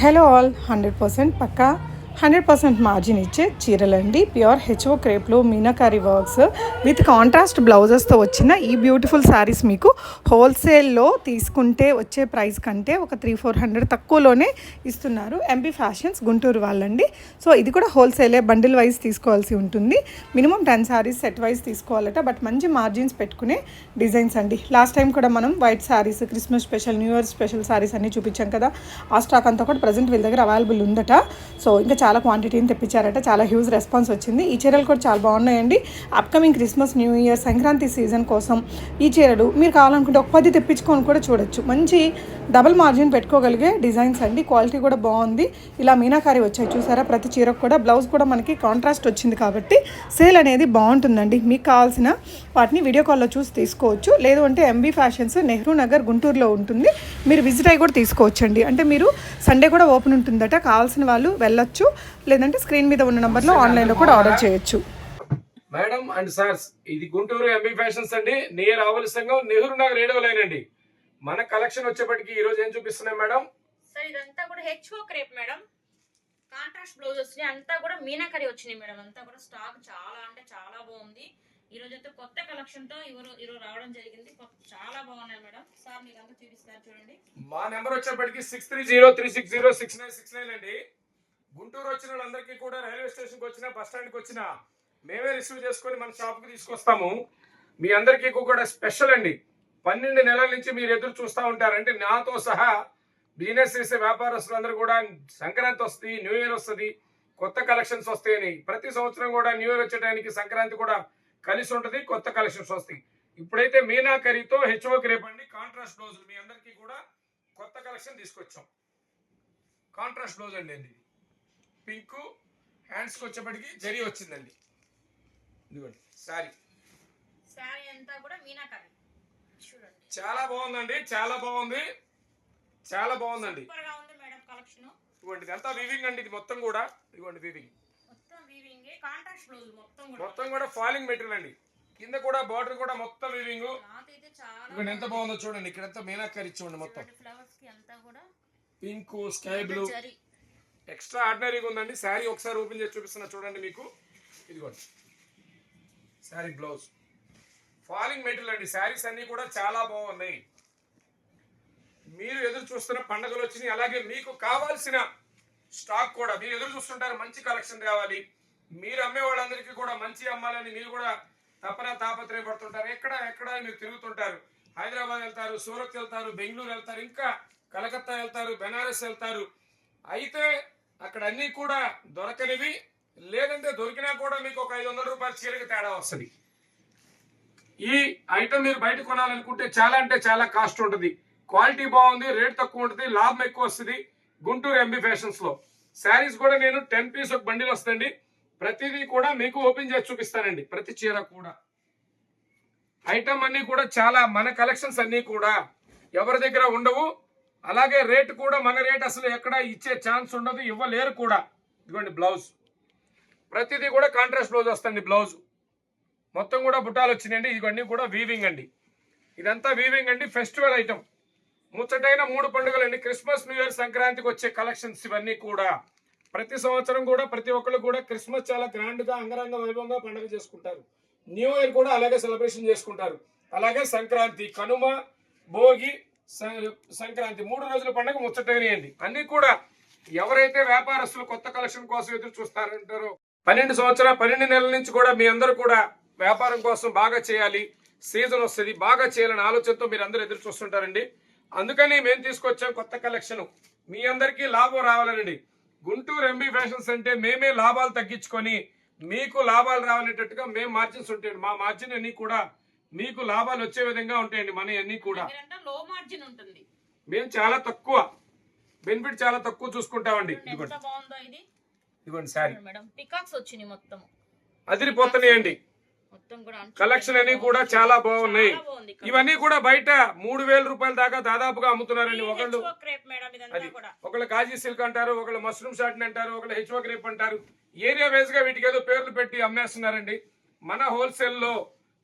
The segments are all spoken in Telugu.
హలో ఆల్ హండ్రెడ్ పర్సెంట్ పక్కా హండ్రెడ్ పర్సెంట్ మార్జిన్ ఇచ్చే చీరలండి. ప్యూర్ హెచ్ఓ క్రేప్లో మీనాకారి వర్క్స్ విత్ కాంట్రాస్ట్ బ్లౌజెస్తో వచ్చిన ఈ బ్యూటిఫుల్ శారీస్ మీకు హోల్సేల్లో తీసుకుంటే వచ్చే ప్రైస్ కంటే ఒక త్రీ ఫోర్ హండ్రెడ్ తక్కువలోనే ఇస్తున్నారు ఎంపీ ఫ్యాషన్స్ గుంటూరు వాళ్ళండి. సో ఇది కూడా హోల్సేలే బండిల్ వైజ్ తీసుకోవాల్సి ఉంటుంది. Minimum ten saris set wise తీసుకోవాలట. But మంచి మార్జిన్స్ పెట్టుకునే డిజైన్స్ అండి. లాస్ట్ టైం కూడా మనం white saris Christmas special new year special saris అన్ని చూపించాం కదా. ఆ స్టాక్ అంతా కూడా ప్రజెంట్ వీళ్ళ దగ్గర అవైలబుల్ ఉందట. సో ఇంకా చాలా క్వాంటిటీని తెప్పించారట. చాలా హ్యూజ్ రెస్పాన్స్ వచ్చింది. ఈ చీరలు కూడా చాలా బాగున్నాయండి. Upcoming Christmas new year Sankranti season కోసం ఈ చీరలు మీరు కావాలనుకుంటే ఒక పది తెప్పించుకొని కూడా చూడొచ్చు. మంచి డబుల్ మార్జిన్ పెట్టుకోగలిగే డిజైన్స్ అండి. క్వాలిటీ కూడా బాగుంది. ఇలా మీనాకారి వచ్చాయి చూసారా? ప్రతి చీరకు కూడా బ్లౌజ్ కూడా మనకి కాంట్రాస్ట్ వచ్చింది కాబట్టి సేల్ అనేది బాగుంటుందండి. మీకు కావాల్సిన వాటిని వీడియో కాల్లో చూసి తీసుకోవచ్చు. లేదు అంటే ఎంబీ ఫ్యాషన్స్ నెహ్రూ నగర్ గుంటూరులో ఉంటుంది. మీరు విజిట్ అయ్యి కూడా తీసుకోవచ్చండి. అంటే మీరు సండే కూడా ఓపెన్ ఉంటుందట. కావాల్సిన వాళ్ళు వెళ్ళొచ్చు. లేదంటే స్క్రీన్ మీద ఉన్న నెంబర్లో ఆన్లైన్లో కూడా ఆర్డర్ చేయొచ్చు. మేడం అండ్ సార్ ఇది గుంటూరు ఎంబీ ఫ్యాషన్స్ అండి. నియర్ ఆవలి సంఘం నెహ్రూ నగర్ ఏడవ లైన్ అండి. మన కలెక్షన్ వచ్చేప్పటికి ఈ రోజు ఏం చూపిస్తున్నాం మేడం? సార్ ఇదంతా కూడా HO crepe madam. Contrast blouse వచ్చినాయి అంతా కూడా మీనాకరి వచ్చినాయి మేడం. అంతా కూడా స్టాక్ చాలా అంటే చాలా బాగుంది. ఈ రోజు అయితే కొత్త కలెక్షన్తో ఇవరు ఈరోజు రావడం జరిగింది. చాలా బాగున్నాయి మేడం. సార్ మీకు అంతా చూపిస్తారు చూడండి. మా నెంబర్ వచ్చేప్పటికి six three zero three six zero six nine six nine అండి. గుంటూరు వచ్చిన వాళ్ళందరికీ కూడా రైల్వే స్టేషన్కి వచ్చిన బస్ స్టాండ్కి వచ్చిన మేమే రిసీవ్ చేసుకొని మన షాప్కి తీసుకొస్తాము. మీ అందరికీ కూడా స్పెషల్ అండి. పన్నెండు నెలల నుంచి మీరు ఎదురు చూస్తూ ఉంటారంటే నాతో సహా బిజినెస్ చేసే వ్యాపారస్తులందరూ కూడా సంక్రాంతి వస్తుంది న్యూ ఇయర్ వస్తుంది కొత్త కలెక్షన్స్ వస్తాయని. ప్రతి సంవత్సరం కూడా న్యూ ఇయర్ వచ్చేటానికి సంక్రాంతి కూడా కలిసి ఉంటుంది కొత్త కలెక్షన్స్ వస్తాయి. ఇప్పుడైతే మీనా కరీతో హెచ్ఓకి రేపండి. కాంట్రాస్ట్ బ్లౌజులు మీ అందరికీ కూడా కొత్త కలెక్షన్ తీసుకొచ్చాం. కాంట్రాస్ట్ బ్లౌజ్ అండి ఇది. పింక్ హ్యాండ్స్కి వచ్చేప్పటికి జరీ వచ్చిందండి. ఇదిగోండి సారీ. శారీ అంతా కూడా మీనాకరి చూడండి చాలా బాగుందండి చాలా బాగుంది చాలా బాగుందండి. ఇదిగోండి ఇదంతా వివింగ్ అండి ఇది మొత్తం కూడా. ఇదిగోండి వివింగ్ మొత్తం కూడా. ఫాలింగ్ మెటీరియల్ అండి. కింద కూడా బార్డర్ కూడా మొత్తం వివింగ్ ఇదిగోండి ఎంత బాగుందో. చూడండి ఇక్కడంతా మీనాకరి చూడండి మొత్తం. పింక్ స్కై బ్లూ ఎక్స్ట్రా ఆర్డినరీగా ఉందండి. శారీ ఒకసారి ఓపెన్ చేసి చూపిస్తున్నా చూడండి మీకు. ఇదిగోండి. శారీ బ్లౌజ్ ఫాలింగ్ మెటీరియల్ అండి. శారీస్ అన్నీ కూడా చాలా బాగున్నాయి. మీరు ఎదురు చూస్తున్న పండుగలు వచ్చినాయి. అలాగే మీకు కావాల్సిన స్టాక్ కూడా మీరు ఎదురు చూస్తుంటారు. మంచి కలెక్షన్ కావాలి మీరు అమ్మే వాళ్ళందరికీ కూడా మంచి అమ్మాలని మీరు కూడా తపన తాపత్రయపడుతుంటారు. ఎక్కడ ఎక్కడ మీరు తిరుగుతుంటారు. హైదరాబాద్ వెళ్తారు సూరత్ వెళ్తారు బెంగళూరు వెళ్తారు ఇంకా కలకత్తా వెళ్తారు బెనారస్ వెళ్తారు. అయితే అక్కడ అన్నీ కూడా దొరకనివి. లేదంటే దొరికినా కూడా మీకు ఒక ఐదు వందల రూపాయల చీరకి తేడా వస్తుంది. ఈ ఐటమ్ మీరు బయట కొనాలనుకుంటే చాలా అంటే చాలా కాస్ట్ ఉంటుంది. క్వాలిటీ బాగుంది రేట్ తక్కువ ఉంటుంది లాభం ఎక్కువ వస్తుంది గుంటూరు ఎంబీ ఫ్యాషన్స్లో. శారీస్ కూడా నేను టెన్ పీస్ ఒక బండిల్ వస్తుంది ప్రతిదీ కూడా మీకు ఓపెన్ చేసి చూపిస్తానండి. ప్రతి చీర కూడా. ఐటమ్ అన్ని కూడా చాలా మన కలెక్షన్స్ అన్ని కూడా ఎవరి దగ్గర ఉండవు. అలాగే రేట్ కూడా మన రేట్ అసలు ఎక్కడ ఇచ్చే ఛాన్స్ ఉండదు ఇవ్వలేరు కూడా. ఇదిగోండి బ్లౌజ్ ప్రతిదీ కూడా కాంట్రాస్ట్ బ్లౌజ్ వస్తుంది బ్లౌజ్ మొత్తం కూడా బుట్టాలు వచ్చినాయండి. ఇవన్నీ కూడా వీవింగ్ అండి. ఇదంతా వీవింగ్ అండి ఫెస్టివల్ ఐటమ్ ముచ్చటైన మూడు పండుగలు అండి క్రిస్మస్ న్యూ ఇయర్ సంక్రాంతికి వచ్చే కలెక్షన్స్ ఇవన్నీ కూడా. ప్రతి సంవత్సరం కూడా ప్రతి ఒక్కరు కూడా క్రిస్మస్ చాలా గ్రాండ్గా అంగరంగ వైభవంగా పండుగ చేసుకుంటారు. న్యూ ఇయర్ కూడా అలాగే సెలబ్రేషన్ చేసుకుంటారు. అలాగే సంక్రాంతి కనుమ భోగి సంక్రాంతి మూడు రోజుల పండుగ ముచ్చటైనయండి. అన్నీ కూడా ఎవరైతే వ్యాపారస్తులు కొత్త కలెక్షన్ కోసం ఎదురు చూస్తారంటారో పన్నెండు సంవత్సరాలు పన్నెండు నెలల నుంచి కూడా మీ అందరూ కూడా వ్యాపారం కోసం బాగా చేయాలి సీజన్ వస్తుంది బాగా చేయాలనే ఆలోచనతో మీరు అందరూ ఎదురు చూస్తుంటారండి. అందుకని మేము తీసుకొచ్చాం కొత్త కలెక్షన్. మీ అందరికీ లాభం రావాలనండి. గుంటూరు ఎంబీ ఫ్యాషన్స్ అంటే మేమే లాభాలు తగ్గించుకొని మీకు లాభాలు రావాలనేటట్టుగా మేము మార్జిన్స్ ఉంటాయండి. మా మార్జిన్ అన్ని కూడా మీకు లాభాలు వచ్చే విధంగా ఉంటాయండి మన అన్ని కూడా. దగ్గరంటే లో మార్జిన్ ఉంటుంది. మేము చాలా తక్కువ బెనిఫిట్ చాలా తక్కువ చూసుకుంటామండి. ఇదిగోండి ఎంత బాగుందో ఇది. ఇదిగోండి మొత్తం అదిరిపోతున్నాయండి. కలెక్షన్ అన్ని కూడా చాలా బాగున్నాయి. ఇవన్నీ కూడా బయట మూడు వేల రూపాయల దాకా దాదాపుగా అమ్ముతున్నారండి. ఒకళ్ళు అది ఒకళ్ళు కాజీ సిల్క్ అంటారు ఒకళ్ళు మష్రూమ్ షార్ట్ అంటారు ఒకళ్ళు హెచ్ఓ క్రేప్ అంటారు. ఏరియా వైజ్గా వీటికి ఏదో పేర్లు పెట్టి అమ్మేస్తున్నారండి. మన హోల్సేల్లో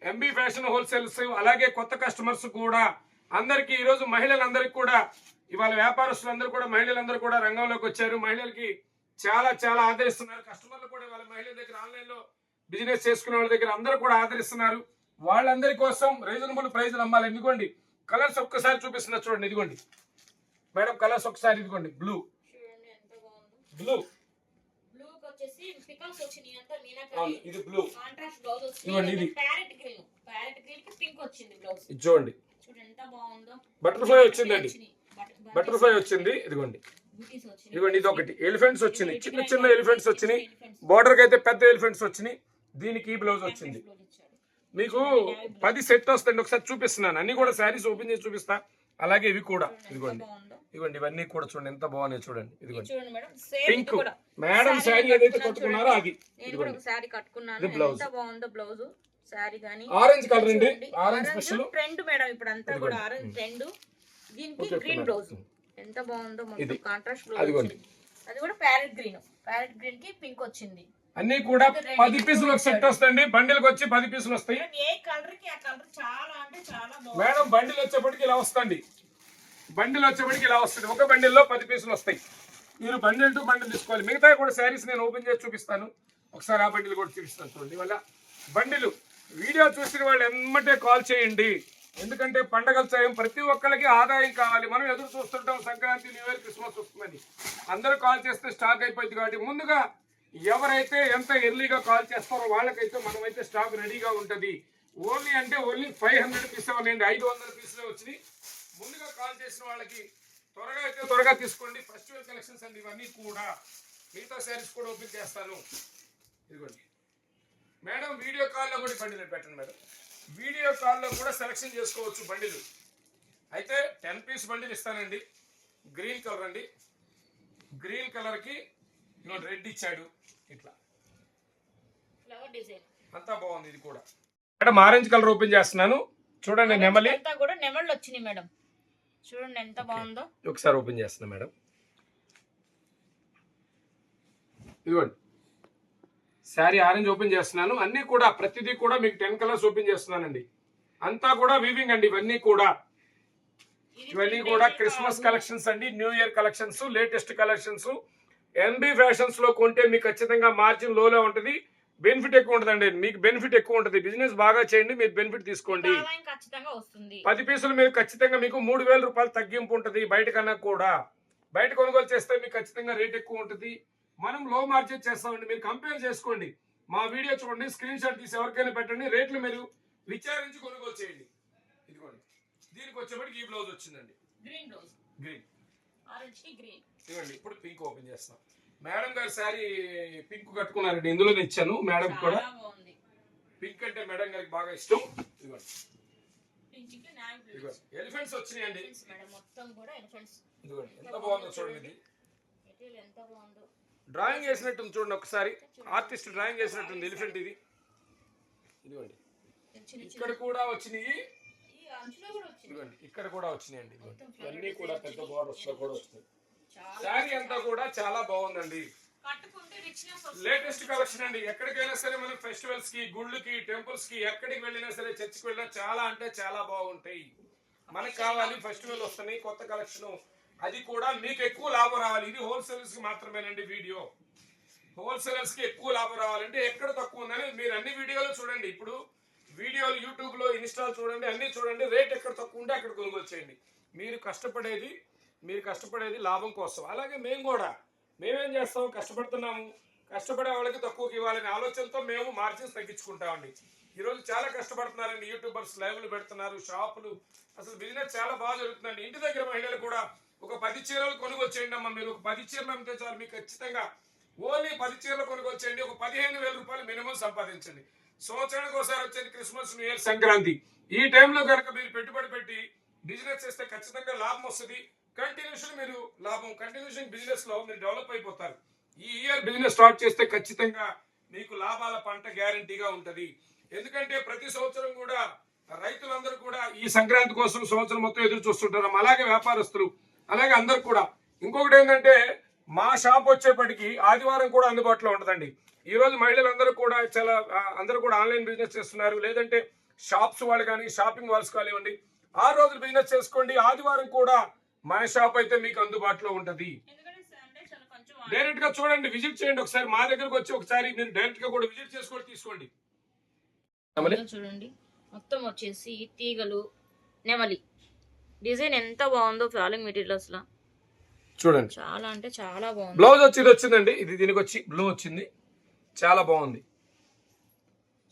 ఎంబీ ఫ్యాషన్ హోల్సేల్స్ అలాగే కొత్త కస్టమర్స్ కూడా అందరికి ఈ రోజు మహిళలందరికీ కూడా ఇవాళ వ్యాపారస్తులందరూ కూడా మహిళలందరూ కూడా రంగంలోకి వచ్చారు. మహిళలకి చాలా చాలా ఆదరిస్తున్నారు. కస్టమర్లు కూడా వాళ్ళ మహిళల దగ్గర ఆన్లైన్లో బిజినెస్ చేసుకునే వాళ్ళ దగ్గర అందరూ కూడా ఆదరిస్తున్నారు. వాళ్ళందరి కోసం రీజనబుల్ ప్రైజ్లు అమ్మాలి. ఎందుకోండి కలర్స్ ఒక్కసారి చూపిస్తున్నా చూడండి ఇదిగోండి. మేడం కలర్స్ ఒకసారి ఇదిగోండి బ్లూ బ్లూ బ్లూ ఇది ఇదిగోండి ఇది. చూడండి. బటర్ఫ్లై వచ్చిందండి. బటర్ఫ్లై వచ్చింది. ఇదిగోండి. ఇదిగోండి ఇది ఒకటి ఎలిఫెంట్స్ వచ్చినాయి చిన్న చిన్న ఎలిఫెంట్స్ వచ్చినాయి. బార్డర్కి అయితే పెద్ద ఎలిఫెంట్స్ వచ్చినాయి. దీనికి బ్లౌజ్ వచ్చింది. మీకు పది సెట్ వస్తాయండి ఒకసారి చూపిస్తున్నాను. అన్ని కూడా శారీస్ ఓపెన్ చేసి చూపిస్తా. అలాగే ఇవి కూడా. ఇదిగోండి. ఇదిగోండి ఇవన్నీ కూడా చూడండి ఎంత బాగున్నాయి చూడండి. ఇదిగోండి. పింక్ మేడం శారీ ఏదైతే కట్టుకున్నారో అది ఇది blouse. ఎంత బాగుందో బ్లౌజ్ గానీ ఆరెంజ్ కలర్ అండి. ఆరెంజ్ స్పెషల్ ట్రెండ్ మేడం ఇప్పుడు అంతా. కూడా ఆరెంజ్ ట్రెండ్ దీనికి గ్రీన్. బ్లౌజ్ ఎంత బాగుందో. Contrast blouse. అది కూడా ప్యారెట్ గ్రీన్ ప్యారెట్ గ్రీన్కి పింక్ వచ్చింది. అన్ని కూడా పది పీసులు ఒక సెట్ వస్తాయండి. బండిల్కి వచ్చి పది పీసులు వస్తాయి. మేడం, బండిల్ వచ్చేప్పటికి ఇలా వస్తుంది బండిల్ వచ్చేప్పటికి ఇలా వస్తుంది ఒక బండిల్లో పది పీసులు వస్తాయి. మీరు బండిల్ టు బండిల్ తీసుకోవాలి. మిగతా కూడా శారీస్ నేను ఓపెన్ చేసి చూపిస్తాను. ఒకసారి ఆ బండిల్ కూడా చూపిస్తాను చూడండి. వల్ల బండిలు. వీడియో చూసిన వాళ్ళు ఎమ్మటే కాల్ చేయండి. ఎందుకంటే పండగల సమయం ప్రతి ఒక్కరికి ఆదాయం కావాలి. మనం ఎదురు చూస్తుంటాం సంక్రాంతి న్యూ ఇయర్ క్రిస్మస్ వస్తుందని. అందరూ కాల్ చేస్తే స్టాక్ అయిపోయింది కాబట్టి ముందుగా ఎవరైతే ఎంత ఎర్లీగా కాల్ చేస్తారో వాళ్ళకైతే మనమైతే స్టాక్ రెడీగా ఉంటుంది. ఓన్లీ అంటే ఓన్లీ ఫైవ్ హండ్రెడ్ పీస్ అవ్వండి ఐదు వందల పీసులే వచ్చినాయి. ముందుగా కాల్ చేసిన వాళ్ళకి త్వరగా అయితే త్వరగా తీసుకోండి. ఫెస్టివల్ కలెక్షన్స్ అండి ఇవన్నీ కూడా. మిగతా శారీస్ కూడా ఓపెన్ చేస్తాను. ఇదిగోండి. మేడం వీడియో కాల్లో కూడా బండిలు పెట్టండి మేడం. వీడియో కాల్లో కూడా సెలెక్షన్ చేసుకోవచ్చు బండిలు. అయితే టెన్ పీస్ బండిలు ఇస్తానండి. గ్రీన్ కలర్ అండి. గ్రీన్ కలర్కి రెడ్ ఇచ్చాడు. ఇట్లా. ఫ్లవర్ డిజైన్ అంతా బాగుంది ఇది కూడా. మేడం ఆరెంజ్ కలర్ ఓపెన్ చేస్తున్నాను. చూడండి నెమలి. అంతా కూడా నెమళ్ళు వచ్చినాయి మేడం. చూడండి ఎంత బాగుందో. ఒకసారి ఓపెన్ చేస్తున్నా మేడం. ఇదిగోండి. శారీ ఆరెంజ్ ఓపెన్ చేస్తున్నాను. అన్ని కూడా ప్రతిదీ కూడా మీకు టెన్ కలర్స్ ఓపెన్ చేస్తున్నానండి. అంతా కూడా వీవింగ్ అండి. ఇవన్నీ కూడా. ఇవన్నీ కూడా క్రిస్మస్. కలెక్షన్స్ అండి. New year collections latest collections NB ఫ్యాషన్స్లో కొంటే మీకు ఖచ్చితంగా మార్జిన్ లోలో ఉంటుంది. బెనిఫిట్ ఎక్కువ ఉంటుందండి. మీకు బెనిఫిట్ ఎక్కువ ఉంటుంది. బిజినెస్ బాగా చేయండి మీరు బెనిఫిట్ తీసుకోండి. పది పీసులు మీరు ఖచ్చితంగా మీకు మూడు వేల రూపాయలు తగ్గింపు ఉంటుంది బయట కన్నా కూడా. బయట కొనుగోలు చేస్తే మీకు ఖచ్చితంగా రేట్ ఎక్కువ ఉంటుంది. మనం లో మార్జిన్ చేస్తామండి. మీరు కంపేర్ చేసుకోండి. మా వీడియో చూడండి. స్క్రీన్ షాట్ తీసి ఎవరికైనా పెట్టండి. రేట్లు మీరు విచారించి కొనుగోలు చేయండి. ఇదిగోండి. దీనికి వచ్చేప్పటికి ఈ బ్లౌజ్ వచ్చిందండి. గ్రీన్ బ్లౌజ్ గ్రీన్ గ్రీన్ ఇదిగోండి ఇప్పుడు పింక్ ఓపెన్ చేస్తాం మేడం గారు శారీ పింక్ కట్టుకున్నారండి ఇందులో ఇచ్చాను మేడం కూడా. పింక్ అంటే మేడం గారికి బాగా ఇష్టం. ఇదిగోండి. ఎలిఫెంట్స్ వచ్చినాయండి. ఇదిగోండి ఎంత బాగుందో చూడండి డ్రాయింగ్ వేసినట్టుంది చూడండి ఒకసారి. ఆర్టిస్ట్ డ్రాయింగ్ వేసినట్టుంది ఎలిఫెంట్ ఇది. ఇదిగోండి. ఇక్కడ కూడా వచ్చినాయి. ఇదిగోండి ఇక్కడ కూడా వచ్చినాయండి. ఇవన్నీ కూడా పెద్ద బార్డర్స్లో కూడా వస్తాయి. శారీ అంతా కూడా చాలా బాగుందండి. లేటెస్ట్ కలెక్షన్ అండి. ఎక్కడికైనా సరే మనం ఫెస్టివల్స్కి గుళ్ళకి టెంపుల్స్కి ఎక్కడికి వెళ్ళినా సరే చర్చికి వెళ్ళినా చాలా అంటే చాలా బాగుంటాయి. మనకి కావాలి ఫెస్టివల్ వస్తున్నాయి కొత్త కలెక్షన్. అది కూడా మీకు ఎక్కువ లాభం రావాలి. ఇది హోల్సేలర్స్కి మాత్రమేనండి వీడియో. హోల్సేలర్స్కి ఎక్కువ లాభం రావాలంటే ఎక్కడ తక్కువ ఉందని మీరు అన్ని వీడియోలు చూడండి. ఇప్పుడు వీడియోలు యూట్యూబ్లో ఇన్స్టాల్ చూడండి అన్ని చూడండి. రేట్ ఎక్కడ తక్కువ ఉంటే అక్కడ కొనుగోలు చేయండి. మీరు కష్టపడేది మీరు కష్టపడేది లాభం కోసం. అలాగే మేము కూడా. మేమేం చేస్తాం? కష్టపడుతున్నాము. కష్టపడే వాళ్ళకి తక్కువకి ఇవ్వాలనే ఆలోచనతో మేము మార్జిన్స్ తగ్గించుకుంటామండి ఈరోజు చాలా కష్టపడుతున్నారండి. యూట్యూబర్స్ లైవ్లు పెడుతున్నారు షాపులు. అసలు బిజినెస్ చాలా బాగా జరుగుతుందండి. ఇంటి దగ్గర మహిళలు కూడా ఒక పది చీరలు కొనుగొచ్చేయండి అమ్మ అమ్మా మీరు. ఒక పది చీరలు అమ్మితే చాలు మీకు ఖచ్చితంగా ఓన్లీ పది చీరలు కొనుగొచ్చేయండి ఒక పదిహేను వేల రూపాయలు మినిమం సంపాదించండి. సంవత్సరానికి ఒకసారి వచ్చేది క్రిస్మస్ న్యూ ఇయర్ సంక్రాంతి. ఈ టైంలో కనుక మీరు పెట్టుబడి పెట్టి బిజినెస్ చేస్తే ఖచ్చితంగా లాభం వస్తుంది. కంటిన్యూషన్ మీరు లాభం కంటిన్యూషన్ బిజినెస్లో మీరు డెవలప్ అయిపోతారు. ఈ ఇయర్ బిజినెస్ స్టార్ట్ చేస్తే ఖచ్చితంగా మీకు లాభాల పంట గ్యారంటీగా ఉంటది. ఎందుకంటే ప్రతి సంవత్సరం కూడా రైతులందరూ కూడా ఈ సంక్రాంతి కోసం సంవత్సరం మొత్తం ఎదురు చూస్తుంటారు. అలాగే వ్యాపారస్తులు అలాగే అందరు కూడా. ఇంకొకటి ఏంటంటే మా షాప్ వచ్చేప్పటికి ఆదివారం కూడా అందుబాటులో ఉండదండి ఈ రోజు మహిళలందరూ కూడా చాలా అందరూ కూడా ఆన్లైన్ బిజినెస్ చేస్తున్నారు. లేదంటే షాప్స్ వాళ్ళు కానీ షాపింగ్ వాల్స్ కానివ్వండి ఆ రోజు బిజినెస్ చేసుకోండి. ఆదివారం కూడా మన షాప్ అయితే మీకు అందుబాటులో ఉంటది. ఎందుకంటే సండే చాలా కొంచెం డైరెక్ట్గా చూడండి విజిట్ చేయండి ఒకసారి. మా దగ్గరకు వచ్చి ఒకసారి మీరు డైరెక్ట్గా కూడా విజిట్ చేసుకొని తీసుకోండి. చూడండి మొత్తం వచ్చేసి తీగలు నెమలి. డిజైన్ ఎంత బాగుందో ఫ్యాలింగ్ మెటీరియల్స్లో. చూడండి. చాలా అంటే చాలా బాగుంది. బ్లౌజ్ వచ్చి ఇది వచ్చిందండి. ఇది దీనికి వచ్చి బ్లూ వచ్చింది. చాలా బాగుంది.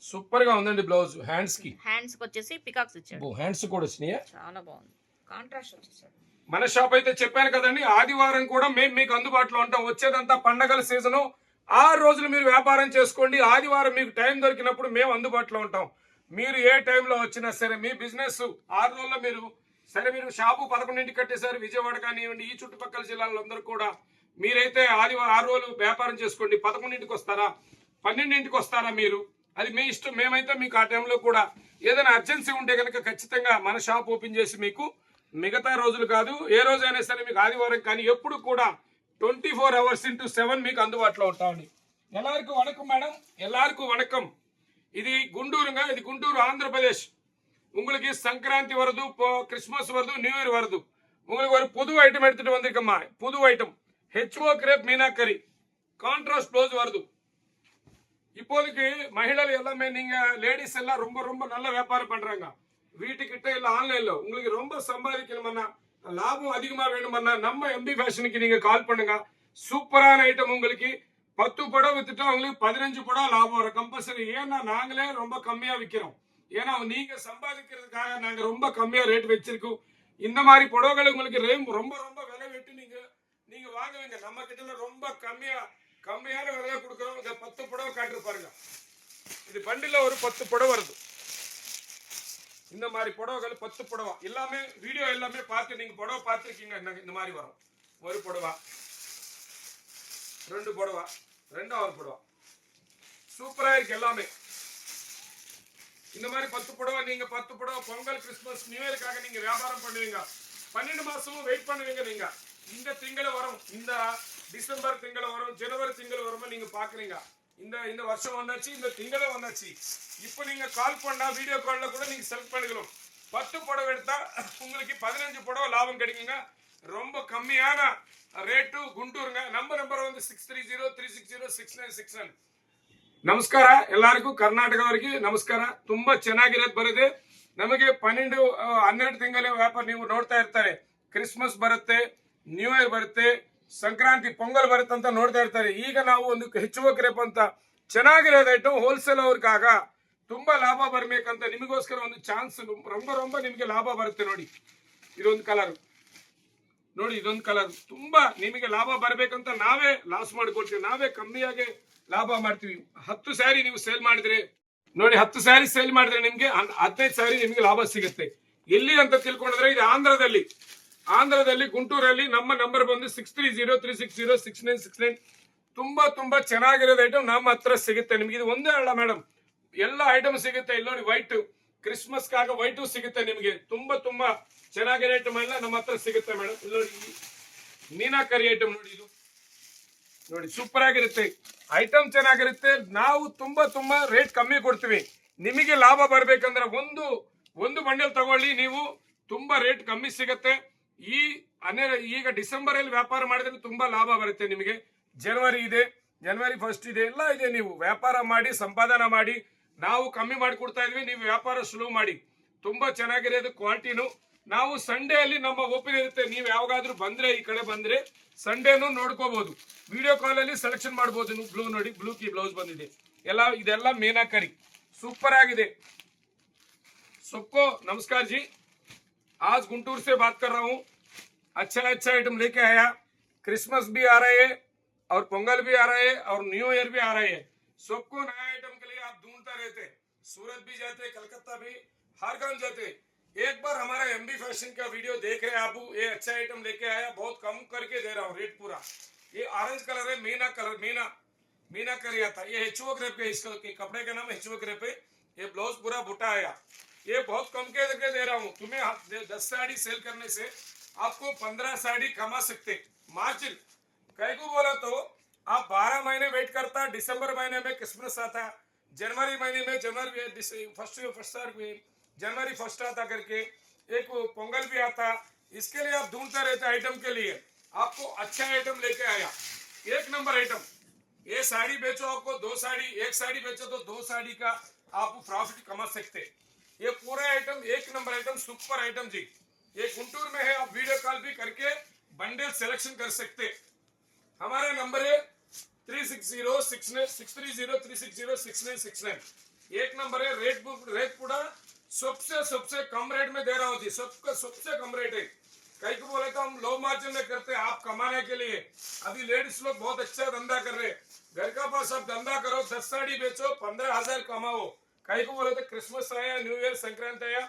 సూపర్గా ఉందండి బ్లౌజ్ హ్యాండ్స్కి. హ్యాండ్స్కి వచ్చేసి పికాక్స్ ఇచ్చాడు. హ్యాండ్స్ కూడా వచ్చినాయా? చాలా బాగుంది. కాంట్రాస్ట్ వచ్చేసాడు. మన షాప్ అయితే చెప్పాను కదండి ఆదివారం కూడా మేము మీకు అందుబాటులో ఉంటాం. వచ్చేదంతా పండగల సీజను ఆ రోజులు మీరు వ్యాపారం చేసుకోండి. ఆదివారం మీకు టైం దొరికినప్పుడు మేము అందుబాటులో ఉంటాం. మీరు ఏ టైంలో వచ్చినా సరే మీ బిజినెస్ ఆరు రోజుల్లో మీరు సరే మీరు షాపు పదకొండింటికి కట్టేశారు విజయవాడ కానివ్వండి ఈ చుట్టుపక్కల జిల్లాలో అందరూ కూడా మీరైతే ఆదివారం ఆరు రోజులు వ్యాపారం చేసుకోండి. పదకొండింటికి వస్తారా? పన్నెండింటికి వస్తారా మీరు? అది మీ ఇష్టం. మేమైతే మీకు ఆ టైంలో కూడా ఏదైనా అర్జెన్సీ ఉంటే కనుక ఖచ్చితంగా మన షాప్ ఓపెన్ చేసి మీకు మిగతా రోజులు కాదు ఏ రోజైనా సరే మీకు ఆదివారం కానీ ఎప్పుడు కూడా twenty four hours into seven మీకు అందుబాటులో ఉంటామండి ఎల్లరికి వణకం మేడం ఎల్లరికి వణకం ఇది గుంటూరుగా ఇది గుంటూరు ఆంధ్రప్రదేశ్ உங்களுக்கு சங்கராந்தி வருது இப்போ கிறிஸ்மஸ் வருது நியூ இயர் வருது உங்களுக்கு ஒரு புது ஐட்டம் எடுத்துட்டு வந்திருக்கம்மா புது ஐட்டம் ஹெச்ஓ கிரேப் மீனா கறி கான்ட்ராஸ்ட் ப்ளவுஸ் வருது இப்போதைக்கு மகிழல் எல்லாமே நீங்க லேடிஸ் எல்லாம் ரொம்ப ரொம்ப நல்ல வியாபாரம் பண்றாங்க வீட்டுக்கிட்ட இல்ல ஆன்லைன்ல உங்களுக்கு ரொம்ப சம்பாதிக்கணும்னா லாபம் அதிகமா வேணும்னா நம்ம எம்பி ஃபேஷனுக்கு நீங்க கால் பண்ணுங்க. சூப்பரான ஐட்டம் உங்களுக்கு. பத்து படம் வித்துட்டா உங்களுக்கு பதினஞ்சு படம் லாபம் வரும். கம்பல்சரி ஏன்னா நாங்களே ரொம்ப கம்மியா விற்கிறோம் ஏன்னா நீங்க சம்பாதிக்கிறதுக்காக நாங்க ரொம்ப கம்மியா ரேட் வச்சிருக்கோம். இந்த மாதிரி புடவைகள் உங்களுக்கு ரேம் ரொம்ப ரொம்ப விலை வெட்டு நீங்க நீங்க வாங்குவீங்க நம்ம கிட்ட ரொம்ப கம்மியா கம்மியான விலையை கொடுக்குறோம் இந்த பத்து புடவை காட்டு பாருங்க. இது பண்டில ஒரு பத்து புடவை வருது. இந்த மாதிரி புடவைகள் பத்து புடவை. எல்லாமே வீடியோ எல்லாமே பார்த்து நீங்க புடவை பார்த்துருக்கீங்க. இந்த- இந்த மாதிரி வரும். ஒரு புடவா ரெண்டு புடவா ரெண்டாவது புடவா. சூப்பரா இருக்கு எல்லாமே. இந்த மாதிரி பத்து புடவை நீங்க பத்து புடவை பொங்கல் கிறிஸ்துமஸ் நியூ இயருக்காக நீங்க வியாபாரம் பண்ணுவீங்க. பன்னெண்டு மாசமும் வெயிட் பண்ணுவீங்க நீங்க. இந்த திங்கள வரும் இந்த டிசம்பர் திங்கள வரும் ஜனவரி திங்கள வரும்போது நீங்க பாக்குறீங்க இந்த இந்த வருஷம் வந்தாச்சு இந்த திங்கள வந்தாச்சு இப்போ நீங்க கால் பண்ணா வீடியோ கால்ல கூட நீங்க செலக்ட் பண்ணிக்கலாம் பத்து புடவை எடுத்தா உங்களுக்கு பதினஞ்சு புடவை லாபம் கிடைக்குங்க ரொம்ப கம்மியான ரேட்டு குண்டூருங்க நம்ம நம்பர் வந்து six three zero three six zero six nine six nine ನಮಸ್ಕಾರ ಎಲ್ಲರಿಗೂ ಕರ್ನಾಟಕದವರಿಗೆ ನಮಸ್ಕಾರ ತುಂಬಾ ಚೆನ್ನಾಗಿರೋದು ಬರುತ್ತೆ ನಮಗೆ ಪನ್ನೆಂಡು ಆ, ಹನ್ನೆರಡು ತಿಂಗಳ ವ್ಯಾಪಾರ ನೀವು ನೋಡ್ತಾ ಇರ್ತಾರೆ ಕ್ರಿಸ್ಮಸ್ ಬರುತ್ತೆ ನ್ಯೂ ಇಯರ್ ಬರುತ್ತೆ ಸಂಕ್ರಾಂತಿ ಪೊಂಗಲ್ ಬರುತ್ತಂತ ನೋಡ್ತಾ ಇರ್ತಾರೆ. ಈಗ ನಾವು ಒಂದು ಹೆಚ್ಚುವ ಕ್ರೇಪ್ ಅಂತ ಚೆನ್ನಾಗಿರೋದು ಐಟಮ್ ಹೋಲ್ಸೇಲ್ ಅವ್ರಿಗಾಗ ತುಂಬಾ ಲಾಭ ಬರ್ಬೇಕಂತ ನಿಮಗೋಸ್ಕರ ಒಂದು ಚಾನ್ಸ್ ರೊಂಬ ರೊಂಬ ನಿಮಗೆ ಲಾಭ ಬರುತ್ತೆ ನೋಡಿ. ಇದೊಂದು ಕಲರ್ ನೋಡಿ ಇದೊಂದು ಕಲರ್ ತುಂಬಾ ನಿಮಗೆ ಲಾಭ ಬರ್ಬೇಕಂತ ನಾವೇ ಲಾಸ್ ಮಾಡ್ಕೊಳ್ತೀವಿ. ನಾವೇ ಕಮ್ಮಿಯಾಗಿ ಲಾಭ ಮಾಡ್ತೀವಿ. ಹತ್ತು ಸ್ಯಾರಿ ನೀವು ಸೇಲ್ ಮಾಡಿದ್ರೆ, ನೋಡಿ ಹತ್ತು ಸ್ಯಾರಿ ಸೇಲ್ ಮಾಡಿದ್ರೆ ನಿಮ್ಗೆ ಹದಿನೈದು ಸ್ಯಾರಿ ನಿಮ್ಗೆ ಲಾಭ ಸಿಗುತ್ತೆ. ಎಲ್ಲಿ ಅಂತ ತಿಳ್ಕೊಂಡ್ರೆ ಇದು ಆಂಧ್ರದಲ್ಲಿ. ಆಂಧ್ರದಲ್ಲಿ, ಗುಂಟೂರಲ್ಲಿ ನಮ್ಮ ನಂಬರ್ ಬಂದು six three zero three six zero six nine six nine ತುಂಬಾ ತುಂಬಾ ಚೆನ್ನಾಗಿರೋದು ಐಟಮ್ ನಮ್ಮ ಹತ್ರ ಸಿಗುತ್ತೆ. ನಿಮ್ಗೆ ಇದು ಒಂದೇ ಅಲ್ಲ ಮೇಡಮ್ ಎಲ್ಲ ಐಟಮ್ ಸಿಗುತ್ತೆ. ಇಲ್ಲಿ ನೋಡಿ ವೈಟ್ ಕ್ರಿಸ್ಮಸ್ ಆಗ ವೈಟ್ ಸಿಗುತ್ತೆ ನಿಮಗೆ. ತುಂಬಾ ತುಂಬಾ ಚೆನ್ನಾಗಿರೋ ಐಟಮ್ ಎಲ್ಲ ನಮ್ಮ ಹತ್ರ ಸಿಗುತ್ತೆ ಮೇಡಮ್ ಇಲ್ಲಿ ನೋಡಿ ಮೀನಾ ಕರಿ ಐಟಮ್ ನೋಡಿ ಇದು. ನೋಡಿ ಸೂಪರ್ ಆಗಿರುತ್ತೆ. ಐಟಮ್ ಚೆನ್ನಾಗಿರುತ್ತೆ. ನಾವು ತುಂಬಾ ತುಂಬಾ ರೇಟ್ ಕಮ್ಮಿ ಕೊಡ್ತೀವಿ. ನಿಮಗೆ ಲಾಭ ಬರ್ಬೇಕಂದ್ರೆ ಒಂದು ಒಂದು ಬಂಡಲ್ ತಗೊಳ್ಳಿ. ನೀವು ತುಂಬಾ ರೇಟ್ ಕಮ್ಮಿ ಸಿಗುತ್ತೆ. ಈ ಹನ್ನೆರ ಈಗ ಡಿಸೆಂಬರ್ ಅಲ್ಲಿ ವ್ಯಾಪಾರ ಮಾಡಿದ್ರೆ ತುಂಬಾ ಲಾಭ ಬರುತ್ತೆ ನಿಮಗೆ. ಜನವರಿ ಇದೆ, ಜನವರಿ ಫಸ್ಟ್ ಇದೆ, ಎಲ್ಲ ಇದೆ ನೀವು. ವ್ಯಾಪಾರ ಮಾಡಿ, ಸಂಪಾದನೆ ಮಾಡಿ, ನಾವು ಕಮ್ಮಿ ಮಾಡಿಕೊಡ್ತಾ ಇದ್ವಿ, ನೀವು ವ್ಯಾಪಾರ ಸುಲಭ ಮಾಡಿ. ತುಂಬಾ ಚೆನ್ನಾಗಿರೋದು ಕ್ವಾಂಟಿನು ನಾವು ಸಂಡೇ ಅಲ್ಲಿ ನಮ್ಮ ಓಪನ್ ಇರುತ್ತೆ, ನೀವು ಯಾವಾಗಾದ್ರೂ ಬಂದ್ರೆ, ಈ ಕಡೆ ಬಂದ್ರೆ ಸಂಡೇನು ನೋಡ್ಕೋಬಹುದು ವಿಡಿಯೋ ಕಾಲ್ ಅಲ್ಲಿ ಸೆಲೆಕ್ಷನ್ ಮಾಡಬಹುದು ನೀವು ಬ್ಲೂ ನೋಡಿ ಬ್ಲೂ ಕಿ ಬ್ಲೌಸ್ ಬಂದಿದೆ. ಎಲ್ಲ, ಇದೆಲ್ಲ ಮೇನಾ ಕರಿ. ಸೂಪರ್ ಆಗಿದೆ. ಸೊಕ್ಕೋ, ನಮಸ್ಕಾರ ಜಿ. आज गुंटूर से बात कर रहा हूँ। अच्छा अच्छा आइटम लेके आया। क्रिसमस भी आ रहे हैं, और पोंगल भी आ रहे हैं, और न्यू ईयर भी आ रहे हैं। सबको नया आइटम के लिए आप ढूंढते रहते सूरत भी जाते कलकत्ता भी, हर गाँव जाते एक बार हमारा एमबी फ़ैशन का वीडियो देख रहे आप, ये अच्छा आइटम लेके आया, बहुत कम करके दे रहा हूँ रेट पूरा। ये ऑरेंज कलर है, मीना कलर मीना मीना कर आता ये हेचुओ क्रेप इसका कपड़े का नाम हेचुओ क्रेप है ये ब्लाउज पूरा बुटा आया ये बहुत कम के दे रहा हूँ। तुम्हें दस साड़ी सेल करने से आपको पंद्रह साड़ी कमा सकते। मार्जिन कई को बोला तो आप बारह महीने वेट करता, दिसंबर महीने में क्रिसमस आता, जनवरी महीने में, जनवरी फ़र्स्ट फ़र्स्ट जनवरी फ़र्स्ट आता करके, एक पोंगल भी आता, इसके लिए आप ढूंढते रहते आइटम के लिए। आपको अच्छा आइटम लेके आया। एक नंबर आइटम ये साड़ी बेचो आपको, दो साड़ी, एक साड़ी बेचो तो दो साड़ी का आप प्रॉफिट कमा सकते। ये पूरा आइटम एक नंबर आइटम सुपर आइटम जी। ये गुंटूर में है, आप वीडियो कॉल भी करके बंडल सिलेक्शन कर सकते। हमारा नंबर है three six zero six nine six three zero three six zero six nine six nine एक नंबर है रेट बुक रेट पूरा सबसे सबसे कम रेट में दे रहा हूँ जी, सबका, सबसे कम रेट है। कई को बोले तो हम लो मार्जिन में करते हैं, आप कमाने के लिए। अभी लेडीज़ लोग बहुत अच्छा धंधा कर रहे हैं। घर का पास आप धंधा करो, दस साड़ी बेचो, पंद्रह हज़ार कमाओ। कई को बोले तो क्रिसमस आया न्यू ईयर संक्रांत आया,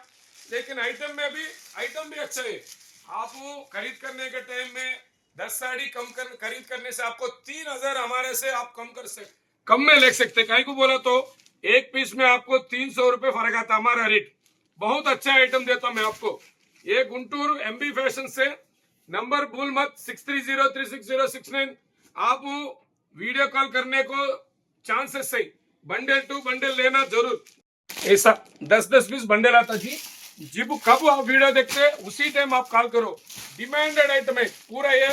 लेकिन आइटम में भी आइटम भी अच्छा है। आप खरीद करने के टाइम में दस साड़ी कम कर, खरीद करने से आपको तीन हज़ार हमारे से आप कम कर सकते कम में ले सकते कहीं को बोला तो एक पीस में आपको तीन सौ रुपए फ़र्क आता हमारा रेट बहुत अच्छा आइटम देता हूँ मैं आपको। ये गुंटूर एमबी फ़ैशन से नंबर भूल मत six three zero three six zero six nine आप वीडियो कॉल करने को चांसेस सही बंडल टू बंडल लेना जरूर ऐसा दस दस पीस बंडल आता जी जब कब आप वीडियो देखते हैं उसी टाइम आप कॉल करो डिमांडेड आइटम है पूरा ये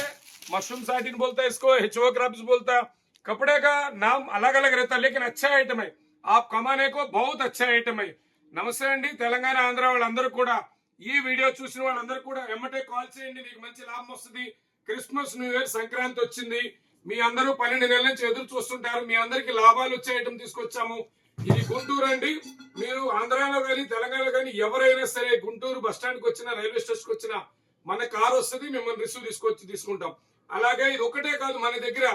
मशरूम साटिन बोलता है इसको हेचो क्रब्स बोलता है कपड़े का नाम अलग अलग रहता है लेकिन अच्छा आइटम है आप कमाने को बहुत अच्छा ఐటమ్ है నమస్తే అండి తెలంగాణ ఆంధ్ర వాళ్ళందరూ కూడా ఈ వీడియో చూసిన వాళ్ళందరూ కూడా వెంబటే కాల్ చేయండి మీకు మంచి లాభం వస్తుంది క్రిస్మస్ న్యూ ఇయర్ సంక్రాంతి వచ్చింది మీ అందరూ పన్నెండు నెలల నుంచి ఎదురు చూస్తుంటారు. మీ అందరికి లాభాలు వచ్చే ఐటమ్ తీసుకొచ్చాము. ఇది గుంటూరు అండి. మీరు ఆంధ్రాలో కానీ తెలంగాణలో కానీ ఎవరైనా సరే గుంటూరు బస్ స్టాండ్కి వచ్చినా రైల్వే స్టేషన్కి వచ్చినా మన కారు వస్తుంది మిమ్మల్ని రిసీవ్ తీసుకొచ్చి తీసుకుంటాం. అలాగే ఇది ఒకటే కాదు మన దగ్గర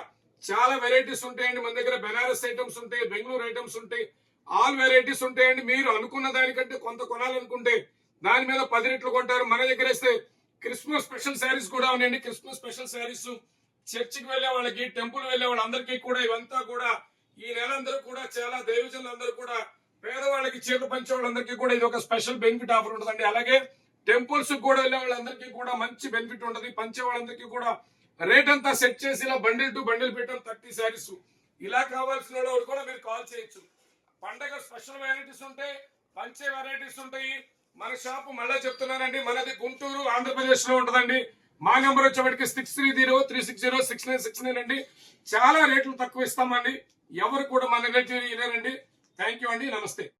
చాలా వెరైటీస్ ఉంటాయండి. మన దగ్గర బెనారస్ ఐటమ్స్ ఉంటాయి బెంగళూరు ఐటమ్స్ ఉంటాయి. ఆల్ వెరైటీస్ ఉంటాయండి. మీరు అనుకున్న దానికంటే కొంత కొనాలనుకుంటే దాని మీద పది రెట్లు కొంటారు. మన దగ్గర వేస్తే క్రిస్మస్ స్పెషల్ శారీస్ కూడా ఉన్నాయండి. క్రిస్మస్ స్పెషల్ శారీస్ చర్చికి వెళ్ళే వాళ్ళకి టెంపుల్ వెళ్ళే వాళ్ళందరికీ కూడా ఇవంతా కూడా ఈ నెల అందరూ కూడా చాలా దైవజనులందరూ కూడా పేదవాళ్ళకి చీరలు పంచే వాళ్ళందరికీ కూడా ఇది ఒక స్పెషల్ బెనిఫిట్ ఆఫర్ ఉంటుందండి. అలాగే టెంపుల్స్ కూడా వెళ్ళే వాళ్ళందరికీ కూడా మంచి బెనిఫిట్ ఉంటుంది. పంచే వాళ్ళందరికీ కూడా రేట్ అంతా సెట్ చేసి ఇలా బండిల్ టు బండిల్ పెట్టడం థర్టీ శారీస్. ఇలా కావాల్సిన వాళ్ళు కూడా మీరు కాల్ చేయొచ్చు. పండగ స్పెషల్ వెరైటీస్ ఉంటాయి పంచే వెరైటీస్ ఉంటాయి. మన షాప్ మళ్ళీ చెప్తున్నానండి. మనది గుంటూరు ఆంధ్రప్రదేశ్లో ఉంటుందండి. మా నెంబర్ వచ్చేవాడికి six three zero three six zero six nine six nine అండి. చాలా రేట్లు తక్కువ ఇస్తామండి. ఎవరు కూడా మన రిలేటివ్ వినరండి థ్యాంక్ యూ అండి. నమస్తే.